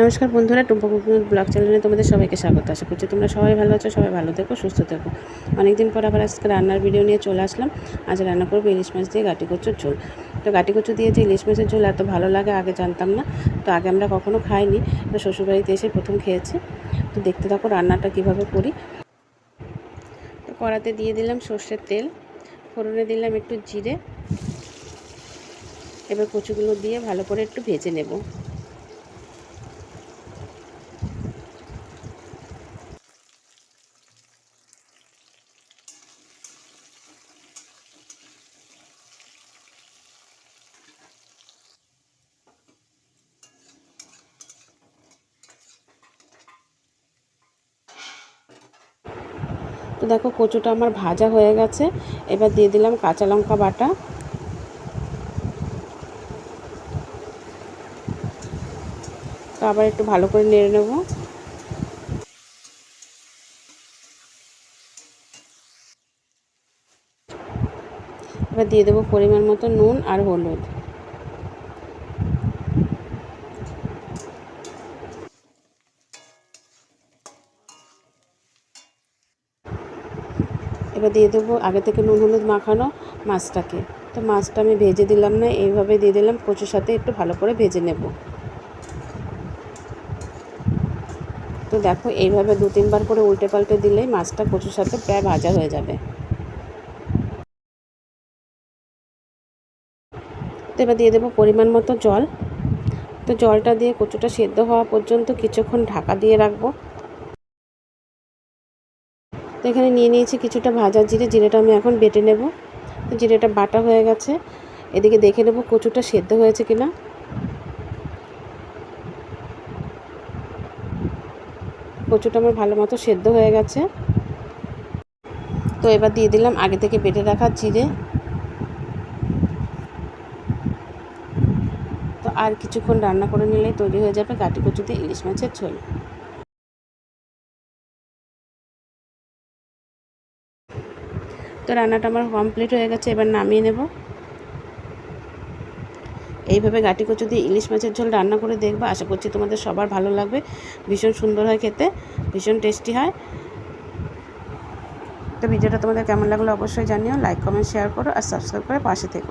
নমস্কার বন্ধুরা, Tumpa cooking blog চ্যানেলে তোমাদের সবাইকে স্বাগত। আশা করছি তোমরা সবাই ভালো আছো, সবাই ভালো থেকো, সুস্থ থেকো। অনেকদিন পর আবার আজকে রান্নার ভিডিও নিয়ে চলে আসলাম। আজ রান্না করব ইলিশ মাছ দিয়ে গাটি কচুর ঝোল। তো গাটি কচু দিয়ে যে ইলিশ মাছের ঝোল এত ভালো লাগে, আগে জানতাম না। তো আগে আমরা কখনো খাইনি, তো শ্বশুরবাড়িতে এসে প্রথম খেয়েছি। তো দেখতে থাকো রান্নাটা কীভাবে করি। তো কড়াতে দিয়ে দিলাম সর্ষের তেল, ফোড়নে দিলাম একটু জিরে। এবার কচুগুলো দিয়ে ভালো করে একটু ভেজে নেব। তো দেখো কচুটা আমার ভাজা হয়ে গেছে। এবার দিয়ে দিলাম কাঁচা লঙ্কা বাটা। তো আবার একটু ভালো করে নেড়ে নেব। এবার দিয়ে দেবো পরিমাণ মতো নুন আর হলুদ। এবার দিয়ে দেবো, আগে থেকে নুন হলুদ মাখানো মাছটাকে। তো মাছটা আমি ভেজে দিলাম না এইভাবে দিয়ে দিলাম, কচুর সাথে একটু ভালো করে ভেজে নেব। তো দেখো, এইভাবে দু তিনবার করে উল্টে পাল্টে দিলেই মাছটা কচুর সাথে প্রায় ভাজা হয়ে যাবে। তো এবার দিয়ে দেবো পরিমাণ মতো জল। তো জলটা দিয়ে কচুটা সেদ্ধ হওয়া পর্যন্ত কিছুক্ষণ ঢাকা দিয়ে রাখব। তো এখানে নিয়ে নিয়েছি কিছুটা ভাজা জিরে, জিরেটা আমি এখন বেটে নেব। তো জিরেটা বাটা হয়ে গেছে। এদিকে দেখে নেব কচুটা সেদ্ধ হয়েছে কিনা। কচুটা আমার ভালো মতো সেদ্ধ হয়ে গেছে। তো এবার দিয়ে দিলাম আগে থেকে বেটে রাখা জিরে। তো আর কিছুক্ষণ রান্না করে নিলেই তৈরি হয়ে যাবে কাটি কচুতে ইলিশ মাছের ঝোল। তো রান্নাটা আমার কমপ্লিট হয়ে গেছে, এবার নামিয়ে নেব। এইভাবে গাটি কচু দিয়ে ইলিশ মাছের ঝোল রান্না করে দেখব, আশা করছি তোমাদের সবার ভালো লাগবে। ভীষণ সুন্দর হয় খেতে, ভীষণ টেস্টি হয়। তো ভিডিওটা তোমাদের কেমন লাগল অবশ্যই জানিও লাইক কমেন্ট শেয়ার করো আর সাবস্ক্রাইব করে পাশে থেকো।